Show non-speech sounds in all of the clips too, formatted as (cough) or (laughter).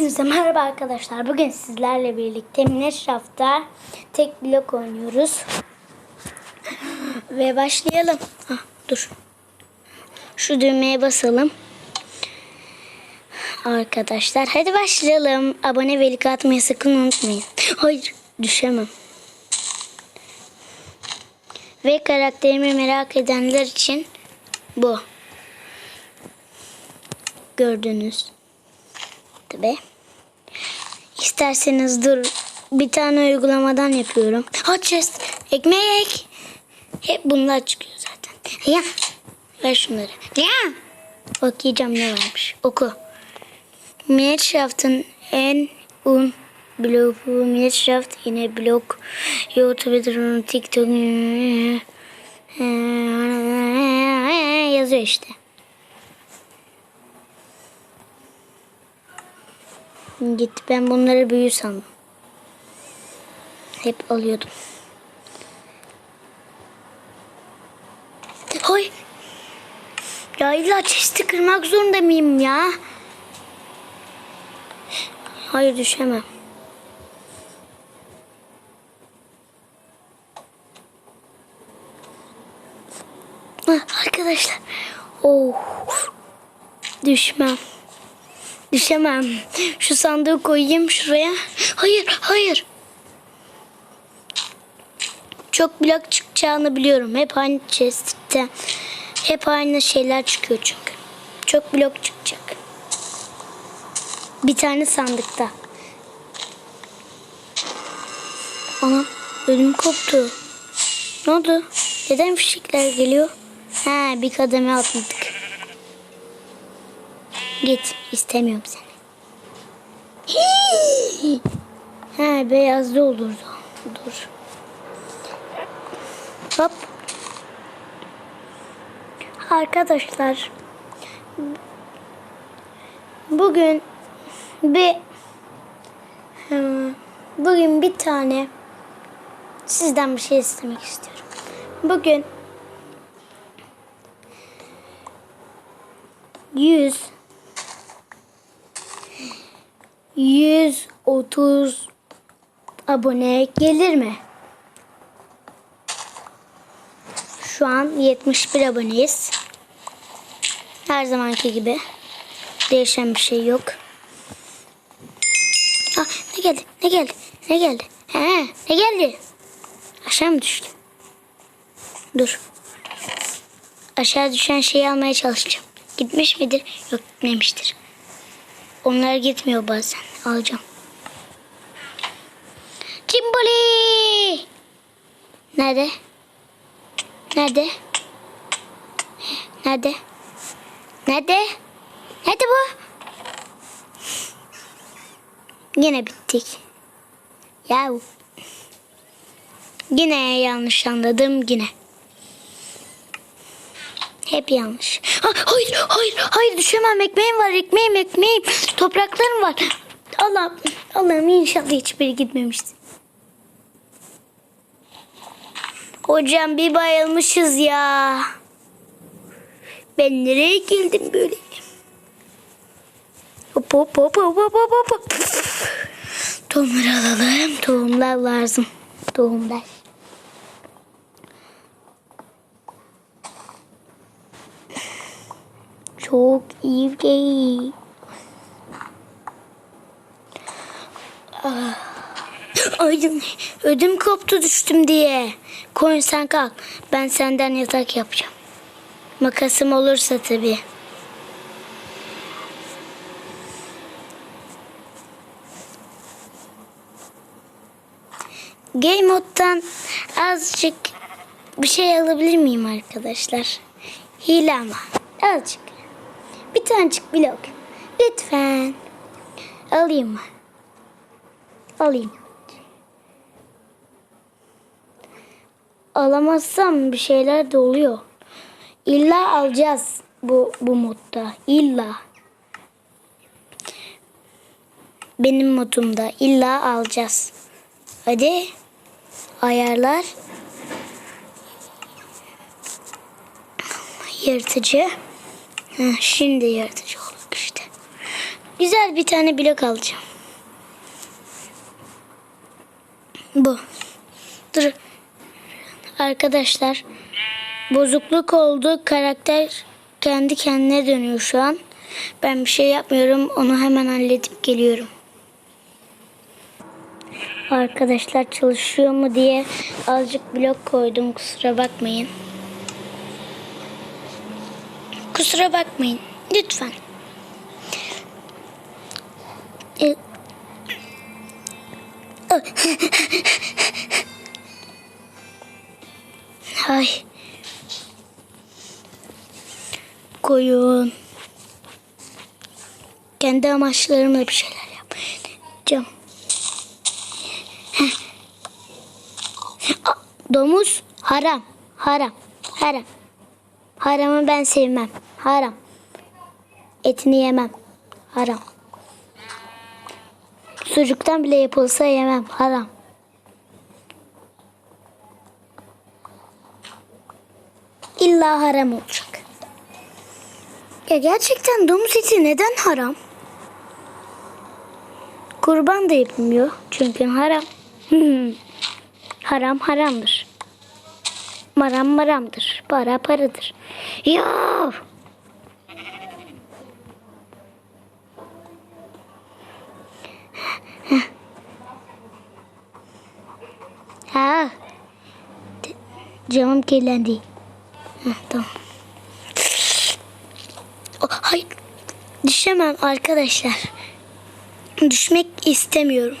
Hepinize merhaba arkadaşlar. Bugün sizlerle birlikte Minecraft'ta tek blok oynuyoruz. Ve başlayalım. Ah, dur. Şu düğmeye basalım. Arkadaşlar hadi başlayalım. Abone ve like atmayı sakın unutmayın. Hayır düşemem. Ve karakterimi merak edenler için bu. Gördünüz. Tabi. İsterseniz dur bir tane uygulamadan yapıyorum. Hot chest, ekmek. Hep bunlar çıkıyor zaten. Ya. Ver şunları. Ya. Okuyacağım ne varmış. Oku. Minecraft'ın en un bloku Minecraft yine blok YouTube'dur TikTok yazıyor işte. Gitti ben bunları büyü sandım. Hep alıyordum. Hay. Ya illa chest'i kırmak zorunda mıyım ya? Hayır düşemem. Ah, Arkadaşlar. Oh. Düşmem. Düşemem. Şu sandığı koyayım şuraya. Hayır, hayır. Çok blok çıkacağını biliyorum. Hep aynı chest'te. Hep aynı şeyler çıkıyor çünkü. Çok blok çıkacak. Bir tane sandıkta. Ana ödüm koptu. Ne oldu? Neden fişekler geliyor? Ha bir kademe atladık. Git istemiyorum seni. Hii! ha beyazlı olurdu. Dur. Hop. Arkadaşlar bugün bir bugün bir tane sizden bir şey istemek istiyorum. Bugün 100 130 abone gelir mi? Şu an 71 aboneyiz. Her zamanki gibi. Değişen bir şey yok. Ah, ne geldi? Ne geldi? Ne geldi? He, ne geldi? Aşağı mı düştü? Dur. Aşağı düşen şeyi almaya çalışacağım. Gitmiş midir? Yok gitmemiştir. Onlar gitmiyor bazen. Alacağım. Cimbali! Nerede? Nerede? Nerede? Nerede? Nerede bu? Yine bittik. Yahu. Yine yanlış anladım yine. Hep yanlış. Ha, hayır, hayır, hayır düşemem. Ekmeğim var, ekmeğim, ekmeğim. Topraklarım var. Allah, Allah'ım inşallah hiçbiri gitmemiştir. Hocam bir bayılmışız ya. Ben nereye geldim böyle? Hop hop hop hop hop hop hop. Tohumları alalım. Tohumlar lazım. Tohumlar. Çok iyi Ah. Ay, ödüm koptu düştüm diye. Koyun sen kalk. Ben senden yatak yapacağım. Makasım olursa tabii. Game moddan azıcık bir şey alabilir miyim arkadaşlar? Hile ama. Azıcık. Bir tanecik blok. Lütfen. Alayım mı? Alayım. Alamazsam bir şeyler de oluyor. İlla alacağız bu bu modda. İlla. Benim modumda illa alacağız. Hadi. Ayarlar. Yırtıcı. Heh, şimdi yırtıcı olduk işte. Güzel bir tane blok alacağım. Bu. Dur. Arkadaşlar. Bozukluk oldu. Karakter kendi kendine dönüyor şu an. Ben bir şey yapmıyorum. Onu hemen halledip geliyorum. Arkadaşlar çalışıyor mu diye azıcık blok koydum. Kusura bakmayın. Kusura bakmayın. Lütfen. Ay. Koyun. Kendi amaçlarımla bir şeyler yapacağım. Domuz haram. Haram. Haram. Haramı ben sevmem. Haram. Etini yemem. Haram. Sucuktan bile yapılsa yemem. Haram. İlla haram olacak. Ya gerçekten domuz eti neden haram? Kurban da yapılmıyor. Çünkü haram. (laughs) haram haramdır. Maram maramdır. Para paradır. Ya! Ha. Camım kirlendi. Heh, tamam. Oh, hayır. Düşemem arkadaşlar. Düşmek istemiyorum.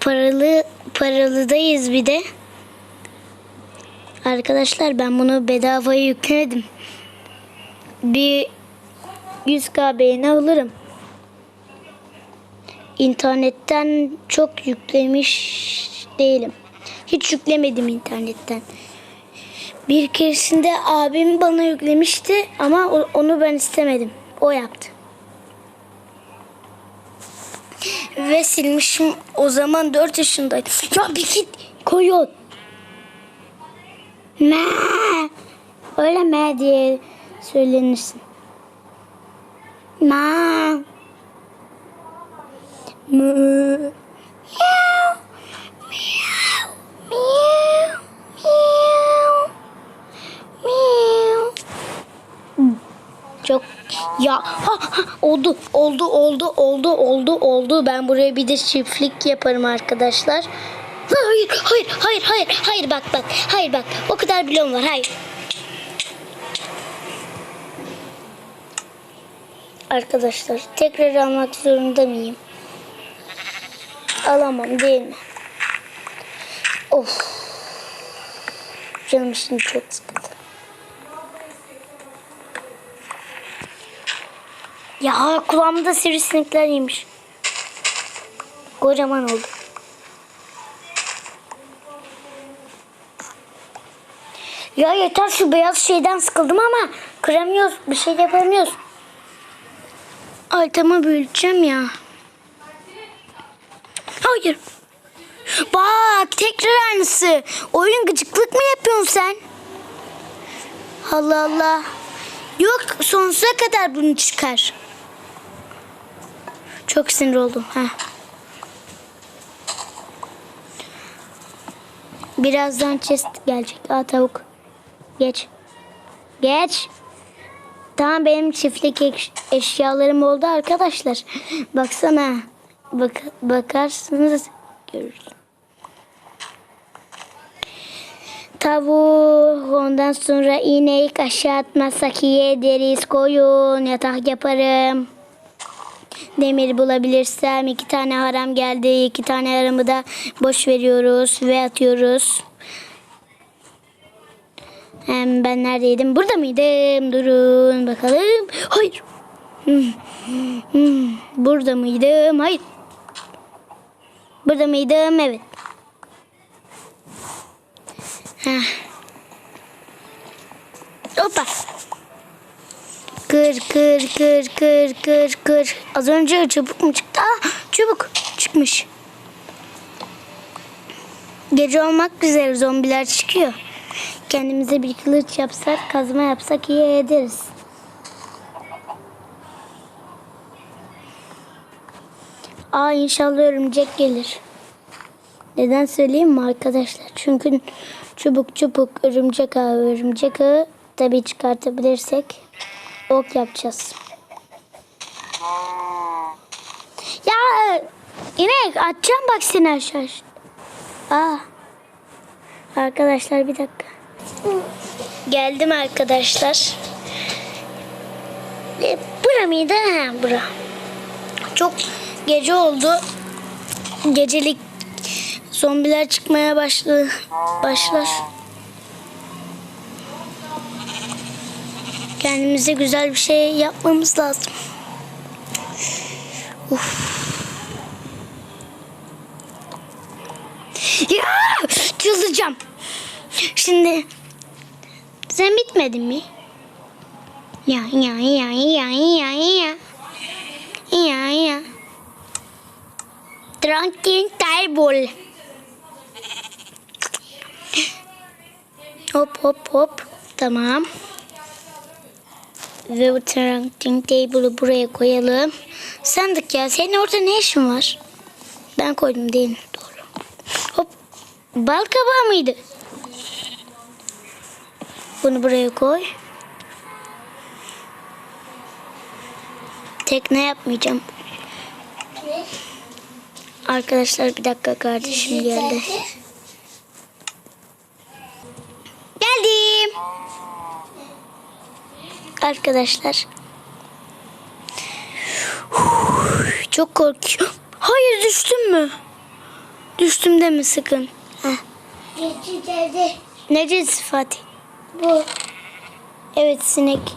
Paralı paralıdayız bir de. Arkadaşlar ben bunu bedavaya yüklemedim. Bir 100k beğeni alırım. İnternetten çok yüklemiş değilim. Hiç yüklemedim internetten. Bir keresinde abim bana yüklemişti ama onu ben istemedim. O yaptı. Ve silmişim. O zaman 4 yaşındaydım. Ya bir git koyun. Me. Öyle me diye söylenirsin. Ma. Mı. Miau. Miau. Miau. Miau. Miau. Çok ya ha, ha, oldu oldu oldu oldu oldu oldu ben buraya bir de çiftlik yaparım arkadaşlar. Hayır hayır hayır hayır hayır bak bak hayır bak o kadar bloğum var hayır. Arkadaşlar tekrar almak zorunda mıyım? Alamam değil mi? Of. Canım şimdi çok sıkıldı. Ya kulağımda sivrisinekler yemiş. Kocaman oldu. Ya yeter şu beyaz şeyden sıkıldım ama kıramıyoruz. Bir şey yapamıyoruz. Altıma büyüteceğim ya. Hayır. Bak tekrar aynısı. Oyun gıcıklık mı yapıyorsun sen? Allah Allah. Yok sonsuza kadar bunu çıkar. Çok sinir oldum. Heh. Birazdan chest gelecek. Aa tavuk. Geç. Geç. Tamam benim çiftlik eş- eşyalarım oldu arkadaşlar. Baksana. Bak bakarsınız görürsünüz. Tavuk, ondan sonra inek aşağı atmazsak iyi ederiz. Koyun, yatak yaparım. Demir bulabilirsem iki tane haram geldi. iki tane haramı da boş veriyoruz ve atıyoruz. Hem ben neredeydim? Burada mıydım? Durun bakalım. Hayır. Hmm, hmm, Burada mıydım? Hayır. Burada mıydım? Evet. Heh. Hoppa. Kır kır kır kır kır kır. Az önce çubuk mu çıktı? Aa, çubuk çıkmış. Gece olmak üzere zombiler çıkıyor. Kendimize bir kılıç yapsak, kazma yapsak iyi ederiz. Aa inşallah örümcek gelir. Neden söyleyeyim mi arkadaşlar? Çünkü çubuk çubuk örümcek ağı örümcek ağı tabii çıkartabilirsek ok yapacağız. Ya inek atacağım bak seni aşağı. Aa. Arkadaşlar bir dakika. Geldim arkadaşlar. E, bura mıydı? Ha, bura. Çok gece oldu. Gecelik zombiler çıkmaya başladı. Başlar. Kendimize güzel bir şey yapmamız lazım. Ya çıldıracağım. Şimdi sen bitmedin mi? Ya ya ya ya ya ya. Ya ya. Drunken table. Hop hop hop. Tamam. Ve bu drunken table'ı buraya koyalım. Sandık ya senin orada ne işin var? Ben koydum değil mi? Doğru. Hop. Bal kabağı mıydı? Bunu buraya koy. Tekne yapmayacağım. Arkadaşlar bir dakika kardeşim geldi. Geldim. Arkadaşlar. Çok korkuyorum. Hayır düştüm mü? Düştüm deme sakın. Heh. Geçici Neresi Fatih? bu. Evet sinek.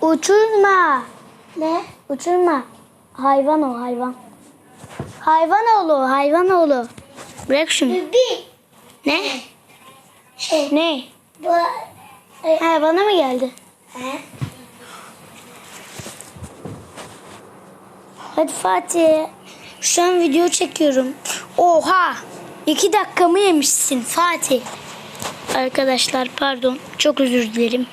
Uçurma. Ne? Uçurma. Hayvan o hayvan. Hayvan oğlu hayvan oğlu. Bırak şunu. Bebi. Ne? Şey, Ne? bu. Ha bana mı geldi? He? Hadi Fatih. Şu an video çekiyorum. Oha! İki dakikamı yemişsin Fatih. Arkadaşlar pardon. Çok özür dilerim.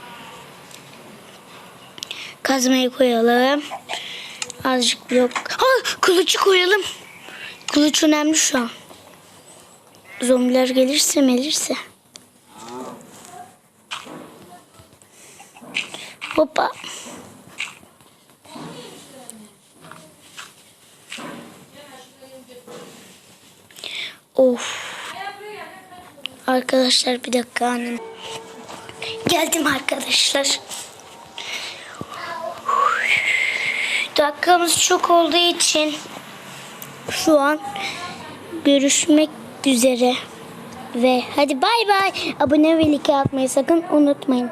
Kazmayı koyalım. Azıcık blok. Ha, kılıcı koyalım. Kılıç önemli şu an. Zombiler gelirse melirse. Hoppa. Of. Arkadaşlar bir dakika annem. Geldim arkadaşlar. Dakikamız çok olduğu için şu an görüşmek üzere. Ve hadi bay bay. Abone ve like atmayı sakın unutmayın.